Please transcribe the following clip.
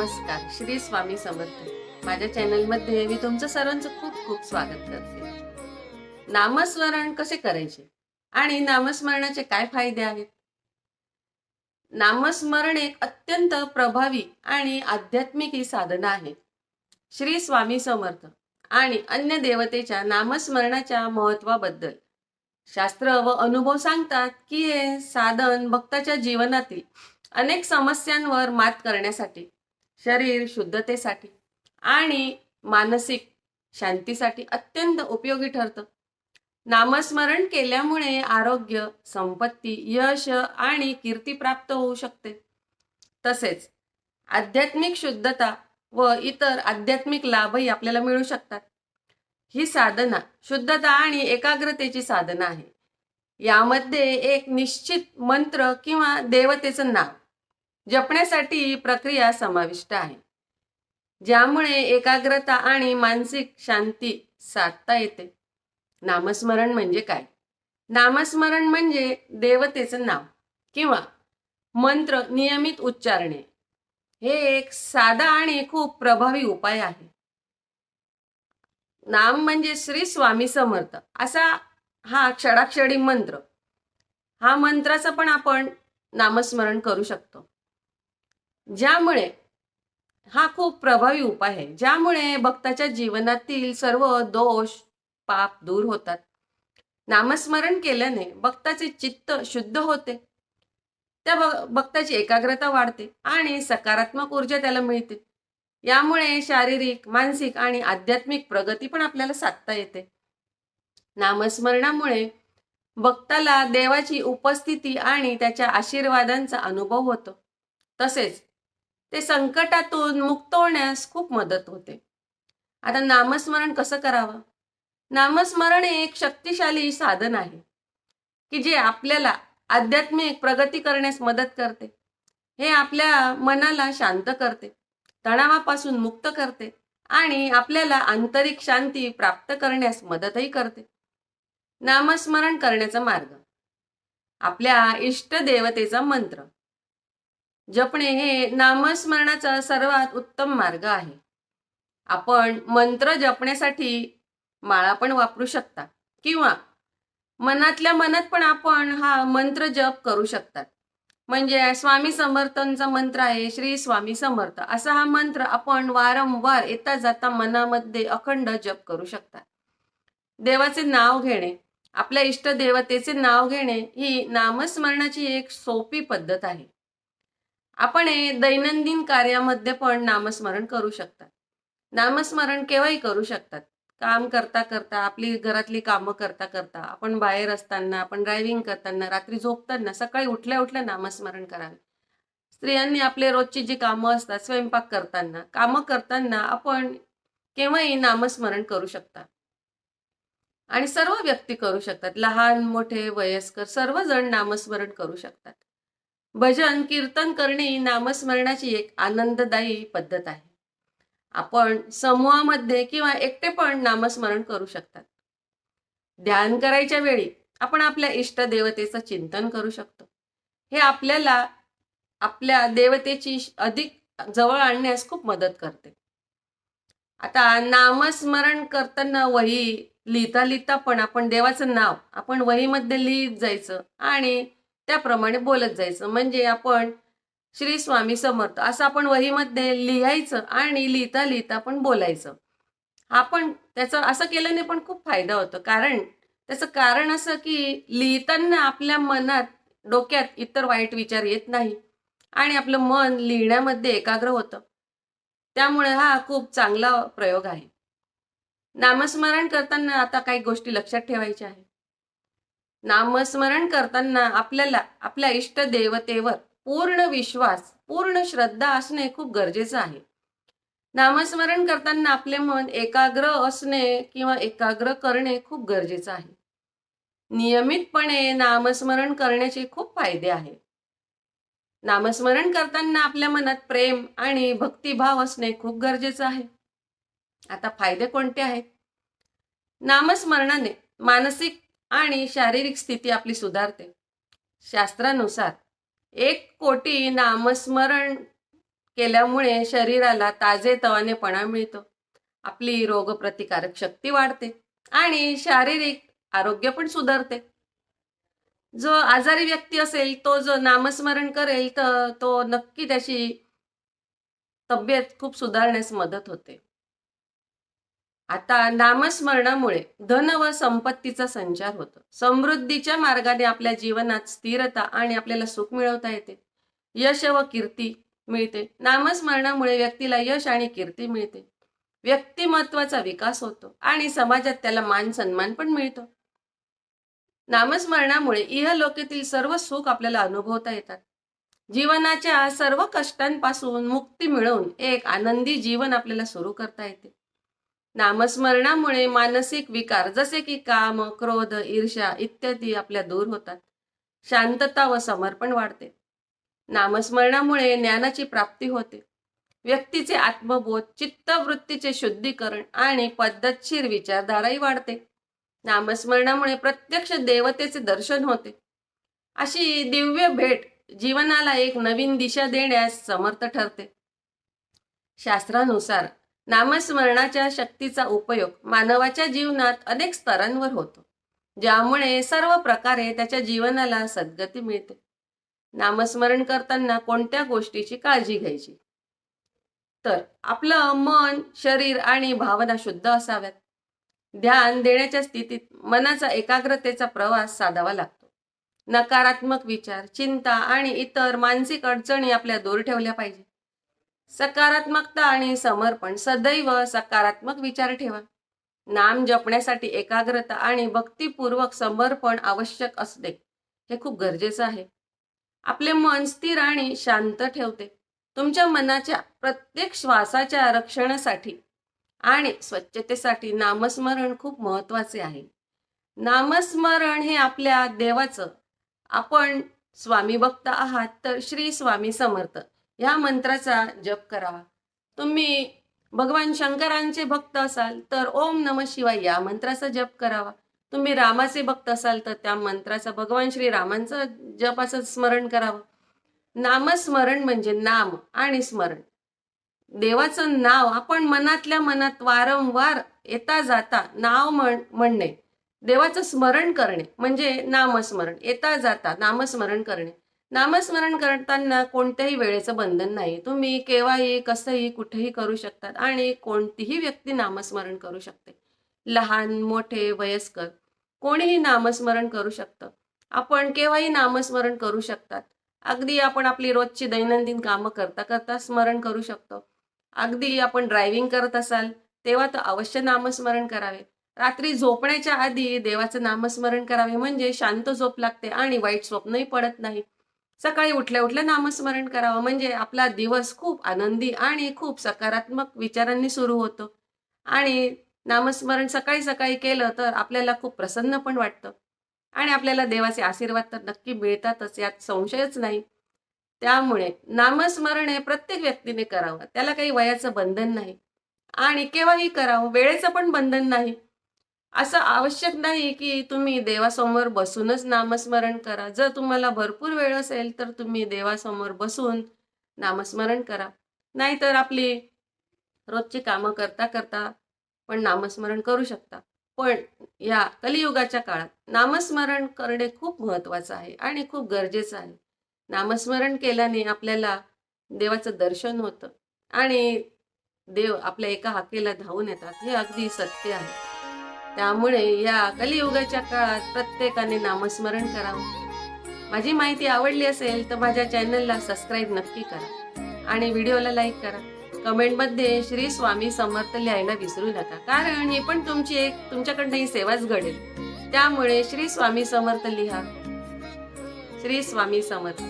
नमस्कार श्री स्वामी समर्थ. माझ्या चॅनलमध्ये मी तुमचं सर्वांचं खूप खूप स्वागत करते. नामस्मरण कसे करायचे? आणि नामस्मरणाचे काय फायदे आहेत? नामस्मरण एक अत्यंत प्रभावी आणि आध्यात्मिक ही साधना आहे. श्री स्वामी समर्थ आणि अन्य देवतेच्या नामस्मरणाच्या महत्वाबद्दल. शास्त्र व अनुभव सांगतात की हे साधन भक्ताच्या जीवनातील अनेक समस्यांवर मात करण्यासाठी शरीर शुद्धतेसाठी आणि मानसिक शांतीसाठी अत्यंत उपयोगी ठरतं. नामस्मरण केल्यामुळे आरोग्य संपत्ती यश आणि कीर्ती प्राप्त होऊ शकते. तसेच आध्यात्मिक शुद्धता व इतर आध्यात्मिक लाभही आपल्याला मिळू शकतात. ही साधना शुद्धता आणि एकाग्रतेची साधना आहे. यामध्ये एक निश्चित मंत्र किंवा देवतेचं नाव जपण्यासाठी प्रक्रिया समाविष्ट आहे. ज्यामुळे एकाग्रता आणि मानसिक शांती साधता येते. नामस्मरण म्हणजे काय? नामस्मरण म्हणजे देवतेचं नाव किंवा मंत्र नियमित उच्चारणे. हे एक साधा आणि खूप प्रभावी उपाय आहे. नाम म्हणजे श्री स्वामी समर्थ असा हा क्षडाक्षडी मंत्र. हा मंत्राचं पण आपण नामस्मरण करू शकतो. ज्यामुळे हा खूप प्रभावी उपाय आहे. ज्यामुळे भक्ताच्या जीवनातील सर्व दोष पाप दूर होतात. नामस्मरण केल्याने भक्ताचे चित्त शुद्ध होते. त्या भक्ताची एकाग्रता वाढते आणि सकारात्मक ऊर्जा त्याला मिळते. यामुळे शारीरिक मानसिक आणि आध्यात्मिक प्रगती पण आपल्याला साधता येते. नामस्मरणामुळे भक्ताला देवाची उपस्थिती आणि त्याच्या आशीर्वादांचा अनुभव होतो. तसेच ते संकटातून मुक्त होण्यास खूप मदत होते. आता नामस्मरण कसं करावं? नामस्मरण हे एक शक्तिशाली साधन आहे की जे आपल्याला आध्यात्मिक प्रगती करण्यास मदत करते. हे आपल्या मनाला शांत करते तणावापासून मुक्त करते आणि आपल्याला आंतरिक शांती प्राप्त करण्यास मदतही करते. नामस्मरण करण्याचा मार्ग. आपल्या इष्ट देवतेचा मंत्र. जपणे हे नामस्मरणाचा सर्वात उत्तम मार्ग आहे. आपण मंत्र जपण्यासाठी माळा पण वापरू शकता किंवा मनातल्या मनात पण आपण हा मंत्र जप करू शकतात म्हणजे स्वामी समर्थनचा मंत्र आहे श्री स्वामी समर्थ. असा हा मंत्र आपण वारंवार येता जाता मनामध्ये अखंड जप करू शकता. देवाचे नाव घेणे आपल्या इष्ट देवतेचे नाव घेणे ही नामस्मरणाची एक सोपी पद्धत आहे. आपण हे दैनंदिन कार्यामध्ये पण नामस्मरण करू शकतात. नामस्मरण केव्हाही करू शकतात. काम करता करता आपली घरातली कामं करता करता आपण बाहेर असताना आपण ड्रायव्हिंग करताना रात्री झोपताना सकाळी उठल्या उठल्या नामस्मरण करावे. स्त्रियांनी आपले रोजची जी कामं असतात स्वयंपाक करताना कामं करताना आपण केव्हाही नामस्मरण करू शकता. आणि सर्व व्यक्ती करू शकतात. लहान मोठे वयस्कर सर्वजण नामस्मरण करू शकतात. भजन कीर्तन करणे ही नामस्मरणाची एक आनंददायी पद्धत आहे. आपण समूहामध्ये किंवा एकटे पण नामस्मरण करू शकतात. ध्यान करायच्या वेळी आपण आपल्या इष्ट देवतेचं चिंतन करू शकतो. हे आपल्याला आपल्या देवतेची अधिक जवळ आणण्यास खूप मदत करते. आता नामस्मरण करताना वही लिहिता लिहिता पण आपण देवाचं नाव आपण वहीमध्ये लिहित जायचं आणि त्याप्रमाणे बोलत जायचं. म्हणजे आपण श्री स्वामी समर्थ असं आपण वहीमध्ये लिहायचं आणि लिहिता लिहिता पण बोलायचं. आपण त्याचं असं केल्याने पण खूप फायदा होतो. कारण त्याचं कारण असं की लिहिताना आपल्या मनात डोक्यात इतर वाईट विचार येत नाही. आणि आपलं मन लिहिण्यामध्ये एकाग्र होतं. त्यामुळे हा खूप चांगला प्रयोग आहे. नामस्मरण करताना आता काही गोष्टी लक्षात ठेवायच्या आहेत. नामस्मरण करताना आपल्याला आपल्या इष्ट देवतेवर पूर्ण विश्वास पूर्ण श्रद्धा असणे खूप गरजेचं आहे. नामस्मरण करताना आपले मन एकाग्र असणे किंवा एकाग्र करणे खूप गरजेचं आहे. नियमितपणे नामस्मरण करण्याचे खूप फायदे आहे. नामस्मरण करताना आपल्या मनात प्रेम आणि भक्तिभाव असणे खूप गरजेचं आहे. आता फायदे कोणते आहेत? नामस्मरणाने मानसिक आणि शारीरिक स्थिती आपली सुधारते. शास्त्रानुसार एक कोटी नामस्मरण केल्यामुळे शरीराला ताजे तवानेपणा मिळतो. आपली रोगप्रतिकारक शक्ती वाढते आणि शारीरिक आरोग्य पण सुधारते. जो आजारी व्यक्ती असेल तो जो नामस्मरण करेल तर तो नक्की त्याची तब्येत खूप सुधारण्यास मदत होते. आता नामस्मरणामुळे धन व संपत्तीचा संचार होतो. समृद्धीच्या मार्गाने आपल्या जीवनात स्थिरता आणि आपल्याला सुख मिळवता येते. यश व कीर्ती मिळते. नामस्मरणामुळे व्यक्तीला यश आणि कीर्ती मिळते. व्यक्तिमत्वाचा विकास होतो आणि समाजात त्याला मान सन्मान पण मिळतो. नामस्मरणामुळे इहलोकेतील सर्व सुख आपल्याला अनुभवता येतात. जीवनाच्या सर्व कष्टांपासून मुक्ती मिळवून एक आनंदी जीवन आपल्याला सुरू करता येते. नामस्मरणामुळे मानसिक विकार जसे की काम क्रोध ईर्ष्या इत्यादी आपल्या दूर होतात. शांतता व समर्पण वाढते. नामस्मरणामुळे ज्ञानाची प्राप्ती होते. व्यक्तीचे आत्मबोध चित्तवृत्तीचे शुद्धीकरण आणि पद्धतशीर विचारधाराही वाढते. नामस्मरणामुळे प्रत्यक्ष देवतेचे दर्शन होते. अशी दिव्य भेट जीवनाला एक नवीन दिशा देण्यास समर्थ ठरते. शास्त्रानुसार नामस्मरणाच्या शक्तीचा उपयोग मानवाच्या जीवनात अनेक स्तरांवर होतो ज्यामुळे सर्व प्रकारे त्याच्या जीवनाला सद्गती मिळते. नामस्मरण करताना कोणत्या गोष्टीची काळजी घ्यायची? तर आपलं मन शरीर आणि भावना शुद्ध असाव्यात. ध्यान देण्याच्या स्थितीत मनाचा एकाग्रतेचा प्रवास साधावा लागतो. नकारात्मक विचार चिंता आणि इतर मानसिक अडचणी आपल्या दूर ठेवल्या पाहिजे सकारात्मकता आणि समर्पण. सदैव सकारात्मक विचार ठेवा. नाम जपण्यासाठी एकाग्रता आणि भक्तीपूर्वक समर्पण आवश्यक असते. हे खूप गरजेचं आहे. आपले मन स्थिर आणि शांत ठेवते. तुमच्या मनाच्या प्रत्येक श्वासाच्या रक्षणासाठी आणि स्वच्छतेसाठी नामस्मरण खूप महत्त्वाचे आहे. नामस्मरण हे आपल्या देवाचं. आपण स्वामी भक्त आहात तर श्री स्वामी समर्थ. या मंत्राचा जप करावा तुम्ही भगवान शंकरांचे भक्त असाल तर ओम नम शिवाय या मंत्राचा जप करावा तुम्ही रामाचे भक्त असाल तर त्या मंत्राचा भगवान श्री रामांचं जपाचं स्मरण करावं नामस्मरण म्हणजे नाम आणि स्मरण. देवाचं नाव आपण मनातल्या मनात वारंवार येता जाता नाव म्हण म्हणणे. देवाचं स्मरण करणे म्हणजे नामस्मरण. येता जाता नामस्मरण करणे. नामस्मरण करताना कोणत्याही वेळेचं बंधन नाही. तुम्ही केव्हाही कसंही कुठेही करू शकतात आणि कोणतीही व्यक्ती नामस्मरण करू शकते. लहान मोठे वयस्कर कोणीही नामस्मरण करू शकतं. आपण केव्हाही नामस्मरण करू शकतात. अगदी आपण आपली रोजची दैनंदिन कामं करता करता स्मरण करू शकतो. अगदी आपण ड्रायव्हिंग करत असाल तेव्हा तर अवश्य नामस्मरण करावे. रात्री झोपण्याच्या आधी देवाचं नामस्मरण करावे. म्हणजे शांत झोप लागते आणि वाईट स्वप्नही पडत नाही. सकाळी उठल्या उठल्या नामस्मरण करावं. म्हणजे आपला दिवस खूप आनंदी आणि खूप सकारात्मक विचारांनी सुरू होतो. आणि नामस्मरण सकाळी सकाळी केलं तर आपल्याला खूप प्रसन्न पण वाटतं. आणि आपल्याला देवाचे आशीर्वाद तर नक्की मिळतातच यात संशयच नाही. त्यामुळे नामस्मरण हे प्रत्येक व्यक्तीने करावं. त्याला काही वयाचं बंधन नाही. आणि केव्हाही करावं वेळेचं पण बंधन नाही. असं आवश्यक नाही की तुम्ही देवासमोर बसूनच नामस्मरण करा. जर तुम्हाला भरपूर वेळ असेल तर तुम्ही देवासमोर बसून नामस्मरण करा. नाहीतर आपली रोजची कामं करता करता पण नामस्मरण करू शकता. पण या कलियुगाच्या काळात नामस्मरण करणे खूप महत्त्वाचं आहे आणि खूप गरजेचं आहे. नामस्मरण केल्याने आपल्याला देवाचं दर्शन होतं आणि देव आपल्या एका हाकेला धावून येतात. हे अगदी सत्य आहे. त्यामुळे या कलियुगाच्या काळात प्रत्येकाने नामस्मरण करावं माझी माहिती आवडली असेल तर माझ्या चॅनलला सबस्क्राईब नक्की करा आणि व्हिडिओला लाईक करा. कमेंटमध्ये श्री स्वामी समर्थ लिहायला विसरू नका. कारण ही पण तुमची एक तुमच्याकडनं ही सेवाच घडेल. त्यामुळे श्री स्वामी समर्थ लिहा. श्री स्वामी समर्थ.